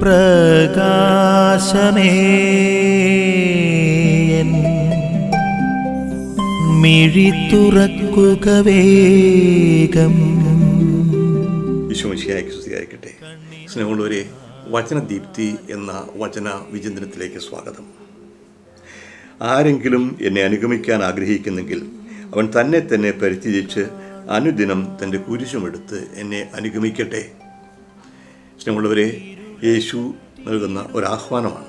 പ്രകാശമേ. മിഴി തുറക്കുക വേഗം. വിശ്വമിശിയായിക്ക് സ്തുതിയായിരിക്കട്ടെ സ്നേഹമുള്ളവരെ വചനദീപ്തി എന്ന വചന വിചിന്തനത്തിലേക്ക് സ്വാഗതം. ആരെങ്കിലും എന്നെ അനുഗമിക്കാൻ ആഗ്രഹിക്കുന്നെങ്കിൽ അവൻ തന്നെ തന്നെ പരിത്യജിച്ച് അനുദിനം തന്റെ കുരിശുമെടുത്ത് എന്നെ അനുഗമിക്കട്ടെ. സ്നേഹമുള്ളവരെ യേശു നൽകുന്ന ഒരാഹ്വാനമാണ്.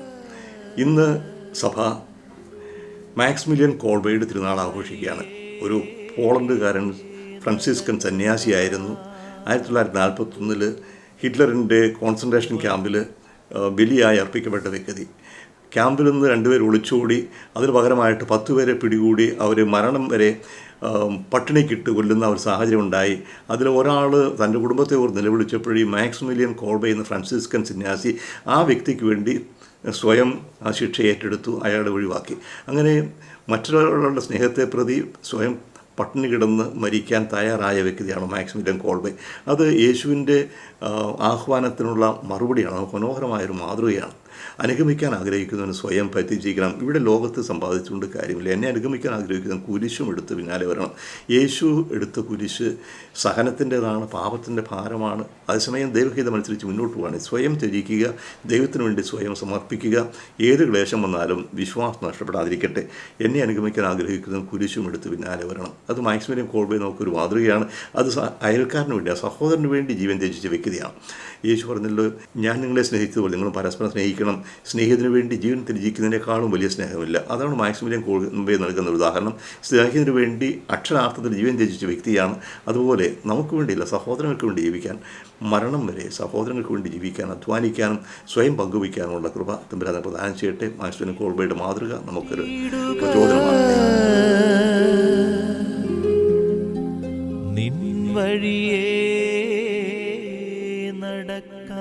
ഇന്ന് സഭ മാക്സ്മിലിയൻ കോൾബയുടെ തിരുനാൾ ആഘോഷിക്കുകയാണ്. ഒരു പോളണ്ടുകാരൻ ഫ്രാൻസിസ്കൻ സന്യാസിയായിരുന്നു. ആയിരത്തി തൊള്ളായിരത്തി നാൽപ്പത്തൊന്നിൽ ഹിറ്റ്ലറിന്റെ കോൺസെൻട്രേഷൻ ക്യാമ്പിൽ ബലിയായി അർപ്പിക്കപ്പെട്ട വ്യക്തി. ക്യാമ്പിൽ നിന്ന് രണ്ടുപേർ ഒളിച്ചോടി അതിന് പകരമായിട്ട് പത്ത് പേരെ പിടികൂടി അവർ മരണം വരെ പട്ടിണിക്കിട്ട് കൊല്ലുന്ന ഒരു സാഹചര്യം ഉണ്ടായി അതിൽ ഒരാൾ തന്റെ കുടുംബത്തെ ഓർ നിലവിളിച്ചപ്പോഴേ മാക്സിമിലിയൻ കോൾബ എന്ന ഫ്രാൻസിസ്കൻ സന്യാസി ആ വ്യക്തിക്ക് വേണ്ടി സ്വയം ആ ശിക്ഷ ഏറ്റെടുത്തു അയാളെ ഒഴിവാക്കി. അങ്ങനെ മറ്റൊരാളുടെ സ്നേഹത്തെ പ്രതി സ്വയം പട്ടിണി കിടന്ന് മരിക്കാൻ തയ്യാറായ വ്യക്തിയാണ് മാക്സിമിലിയൻ കോൾബെ. അത് യേശുവിന്റെ ആഹ്വാനത്തിനുള്ള മറുപടിയാണ് മനോഹരമായൊരു മാതൃകയാണ്. അനുഗമിക്കാൻ ആഗ്രഹിക്കുന്നവന് സ്വയം പരിചയിക്കണം ഇവിടെ ലോകത്ത് സമ്പാദിച്ചുകൊണ്ട് കാര്യമില്ല. എന്നെ അനുഗമിക്കാൻ ആഗ്രഹിക്കുന്ന കുരിശും എടുത്ത് പിന്നാലെ വരണം. യേശു എടുത്ത കുരിശ് സഹനത്തിന്റെതാണ് പാപത്തിന്റെ ഭാരമാണ്. അതേസമയം ദൈവഹിതമനുസരിച്ച് മുന്നോട്ട് പോവാണ്. സ്വയം ത്യജിക്കുക ദൈവത്തിന് വേണ്ടി സ്വയം സമർപ്പിക്കുക. ഏത് ക്ലേശം വന്നാലും വിശ്വാസം നഷ്ടപ്പെടാതിരിക്കട്ടെ. എന്നെ അനുഗമിക്കാൻ ആഗ്രഹിക്കുന്ന കുരിശും എടുത്ത് പിന്നാലെ വരണം. അത് മാക്സിമം കോൾബേ നമുക്കൊരു മാതൃകയാണ്. അത് അയൽക്കാരന് വേണ്ടി സഹോദരന് വേണ്ടി ജീവൻ ത്യജിച്ച വ്യക്തിയാണ് യേശു പറഞ്ഞല്ലോ ഞാൻ നിങ്ങളെ സ്നേഹിച്ചതുപോലെ നിങ്ങൾ പരസ്പരം സ്നേഹിക്കണം സ്നേഹിതന് വേണ്ടി ജീവൻ ത്യജിക്കുന്നതിനേക്കാളും വലിയ സ്നേഹമില്ല. അതാണ് മാക്സിമിലിയൻ കോൾബേ നൽകുന്ന ഒരു ഉദാഹരണം. സ്നേഹത്തിന് വേണ്ടി അക്ഷരാർത്ഥത്തിൽ ജീവൻ ത്യജിച്ച വ്യക്തിയാണ്. അതുപോലെ നമുക്ക് വേണ്ടിയില്ല സഹോദരങ്ങൾക്ക് വേണ്ടി ജീവിക്കാൻ മരണം വരെ സഹോദരങ്ങൾക്ക് വേണ്ടി ജീവിക്കാൻ അധ്വാനിക്കാനും സ്വയം പങ്കുവയ്ക്കാനുമുള്ള കൃപ തമ്പരാതെ പ്രദാനം ചെയ്യട്ടെ. മാക്സിമിലിയൻ കോൾബയുടെ മാതൃക നമുക്കൊരു പ്രചോദനമാണ്. വഴിയേ